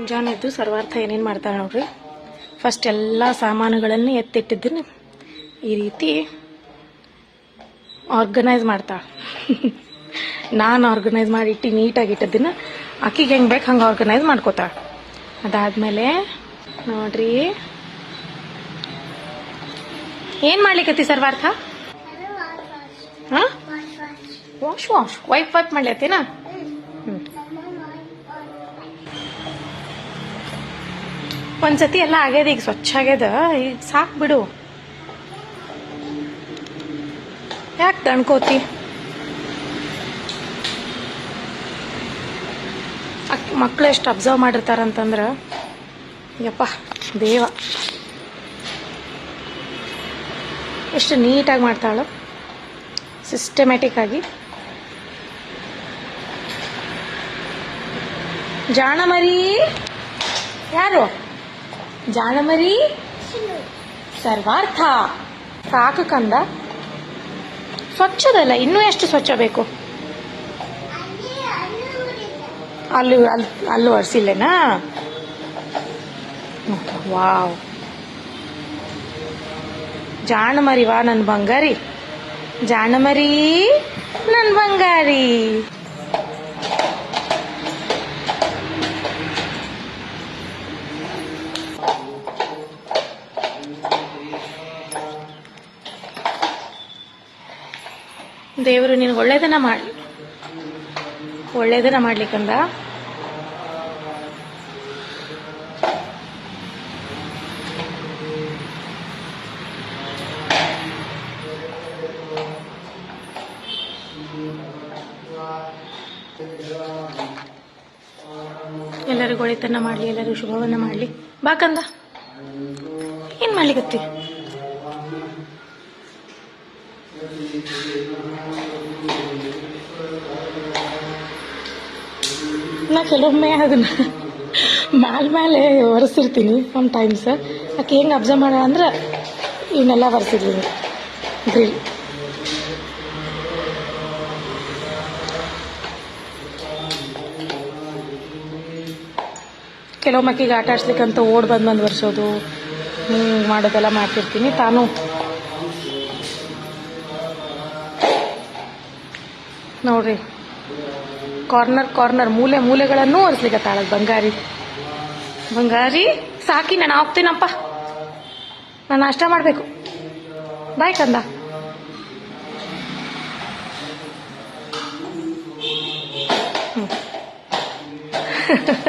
ಮುಂಜಾನೆ ಎದ್ದು ಸರ್ವಾರ್ಥ ಏನೇನು ಮಾಡ್ತಾರೆ ನೋಡ್ರಿ. ಫಸ್ಟ್ ಎಲ್ಲ ಸಾಮಾನುಗಳನ್ನು ಎತ್ತಿಟ್ಟಿದ್ದೀನಿ. ಈ ರೀತಿ ಆರ್ಗನೈಸ್ ಮಾಡ್ತಾಳೆ ನಾನು ಆರ್ಗನೈಸ್ ಮಾಡಿ ಇಟ್ಟು ನೀಟಾಗಿ ಇಟ್ಟಿದ್ದನ್ನು ಆಕಿಗೆ ಹೆಂಗೆ ಬೇಕು ಹಂಗೆ ಆರ್ಗನೈಸ್ ಮಾಡ್ಕೋತಾಳೆ ಅದಾದಮೇಲೆ ನೋಡ್ರಿ. ಏನು ಮಾಡ್ಲಿಕ್ಕತ್ತಿ ಸರ್ವಾರ್ಥ? ಹಾಂ? ವಾಶ್ ವಾಶ್ ವೈಪ್ ವೈಪ್ ಮಾಡ್ಲತ್ತೇನಾ? ಒಂದ್ಸತಿ ಎಲ್ಲ ಆಗ್ಯದ, ಈಗ ಸ್ವಚ್ಛ ಆಗ್ಯದ ಈಗ ಸಾಕು ಬಿಡು. ಯಾಕೆ ತಣ್ಕೋತಿ? ಅಕ್ ಮಕ್ಳು ಎಷ್ಟು ಅಬ್ಸರ್ವ್ ಮಾಡಿರ್ತಾರಂತಂದ್ರೆ ಯಪ್ಪ, ದೇವ. ಎಷ್ಟು ನೀಟಾಗಿ ಮಾಡ್ತಾಳು. ಸಿಸ್ಟಮ್ಯಾಟಿಕ್ ಆಗಿ. ಜಾಣ ಮರಿ. ಯಾರು? ಜಾಣಮರಿ ಸರ್ವಾರ್ಥ. ಸಾಕು ಕಂದ. ಸ್ವಚ್ಛದಲ್ಲ, ಇನ್ನೂ ಎಷ್ಟು ಸ್ವಚ್ಛ ಬೇಕು? ಅಲ್ಲಿ ಅಲ್ಲಿ ಅಲ್ಲೂ ಒರೆಸಿಲ್ಲೇನಾ ವಾವ್. ಜಾಣಮರಿ ವಾ ನನ್ನ ಬಂಗಾರಿ. ಜಾಣಮರಿ ದೇವರು ನಿನಗೆ ಒಳ್ಳೇದನ್ನ ಮಾಡಲಿ ಒಳ್ಳೇದನ್ನ ಮಾಡ್ಲಿಕ್ಕಂದ ಎಲ್ಲರಿಗೂ ಒಳಿತನ್ನ ಮಾಡ್ಲಿ, ಎಲ್ಲರಿಗೂ ಶುಭವನ್ನ ಮಾಡಲಿ. ಬಾಕಂದ ಏನು ಮಾಡ್ಲಿಕತ್ತಿ? ನಾ ಕೆಲವೊಮ್ಮೆ ಅದನ್ನ ಮ್ಯಾಲ ಮ್ಯಾಲೆ ಒರೆಸಿರ್ತೀನಿ ಒನ್ ಟೈಮ್ಸ್ ಆಕೆ ಹೆಂಗೆ ಅಬ್ಸರ್ವ್ ಮಾಡ ಅಂದ್ರೆ ಇವನ್ನೆಲ್ಲ ಒರೆಸಿದ್ದೀನಿ ಗ್ರಿಲ್ ಕೆಲವು ಮಕ್ಕಿಗೆ ಆಟ ಆಡ್ಸ್ಲಿಕ್ಕಂತ ಓಡ್ ಬಂದು ಬಂದು ಒರೆಸೋದು. ಮಾಡೋದೆಲ್ಲ ಮಾಡ್ತಿರ್ತೀನಿ. ತಾನು ನೋಡ್ರಿ. ಕಾರ್ನರ್ ಕಾರ್ನರ್ ಮೂಲೆ, ಮೂಲೆಗಳನ್ನು ಒರೆಸ್ಲಿಕ್ಕೆ ಬಂಗಾರಿ. ಬಂಗಾರಿ, ಸಾಕಿ, ನಾನು ಹೋಗ್ತೀನಪ್ಪ ನಾನು ನಾಷ್ಟ ಮಾಡಬೇಕು. ಬಾಯ್ ಕಂದ. ಹ್ಮ್.